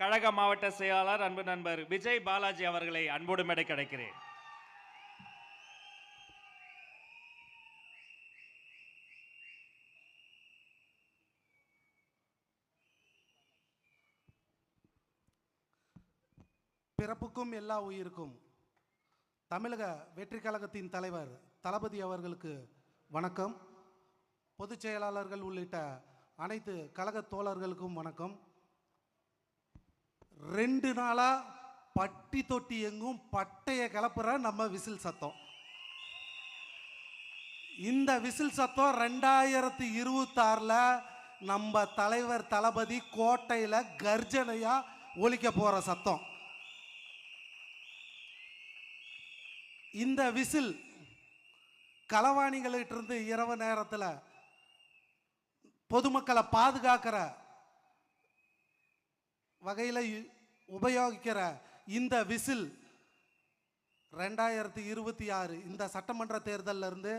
கழக மாவட்ட செயலாளர் அன்பு நண்பர் விஜய் பாலாஜி அவர்களை அன்போடு மேடை கிடைக்கிறேன் பிறப்புக்கும் எல்லா உயிருக்கும் தமிழக வெற்றி கழகத்தின் தலைவர் தளபதி அவர்களுக்கு வணக்கம். பொதுச் செயலாளர்கள் உள்ளிட்ட அனைத்து கழக தோழர்களுக்கும் வணக்கம். ரெண்டு நாளாக பட்டி தொட்டி எங்கும் பட்டையை கிளப்புற நம்ம விசில் சத்தம். இந்த விசில் சத்தம் ரெண்டாயிரத்தி இருபத்தாறில் நம்ம தலைவர் தளபதி கோட்டையில் கர்ஜனையாக ஒழிக்க போகிற சத்தம். இந்த விசில் களவாணிகளிட்டிருந்து இரவு நேரத்தில் பொதுமக்களை பாதுகாக்கிற வகையில் உபயோகிக்கிற இந்த விசில் ரெண்டாயிரத்தி இருபத்தி ஆறு இந்த சட்டமன்ற தேர்தல்ல இருந்து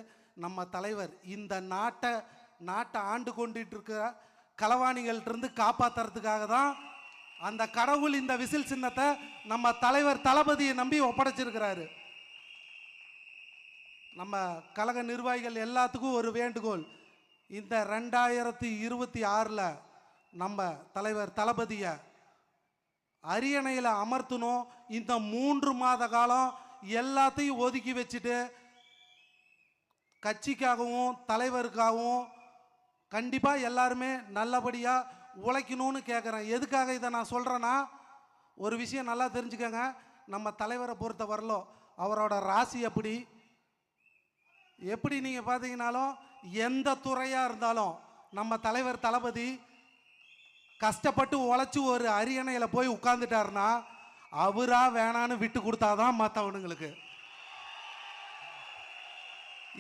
நம்ம தலைவர் இந்த நாட்டை நாட்டை ஆண்டு கொண்டுட்டு இருக்கிற களவாணிகள்ட்டிருந்து காப்பாத்துறதுக்காக தான் அந்த கடவுள் இந்த விசில் சின்னத்தை நம்ம தலைவர் தளபதியை நம்பி ஒப்படைச்சிருக்கிறாரு. நம்ம கழக நிர்வாகிகள் எல்லாத்துக்கும் ஒரு வேண்டுகோள். இந்த ரெண்டாயிரத்தி இருபத்தி ஆறில் நம்ம தலைவர் தளபதியை அரியணையில் அமர்த்தணும். இந்த மூன்று மாத காலம் எல்லாத்தையும் ஒதுக்கி வச்சுட்டு கட்சிக்காகவும் தலைவருக்காகவும் கண்டிப்பாக எல்லாருமே நல்லபடியாக உழைக்கணும்னு கேட்குறேன் எதுக்காக இதை நான் சொல்கிறேன்னா ஒரு விஷயம் நல்லா தெரிஞ்சுக்கோங்க. நம்ம தலைவரை பொறுத்த வரலோ அவரோட ராசி எப்படி? எப்படி நீங்கள் பார்த்தீங்கனாலும் எந்த துறையாக இருந்தாலும் நம்ம தலைவர் தளபதி கஷ்டப்பட்டு உழைச்சி ஒரு அரியணையில் போய் உட்காந்துட்டாருன்னா அவராக வேணான்னு விட்டு கொடுத்தாதான் மற்றவனுங்களுக்கு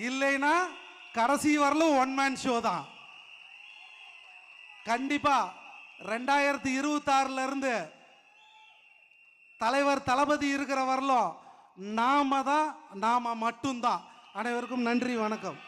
இல்லைன்னா கடைசி வரலும் ஒன் மேன் ஷோ தான். கண்டிப்பாக ரெண்டாயிரத்தி இருபத்தாறுலேருந்து தலைவர் தளபதி இருக்கிற வரலும் நாம தான் நாம மட்டும்தான். அனைவருக்கும் நன்றி வணக்கம்.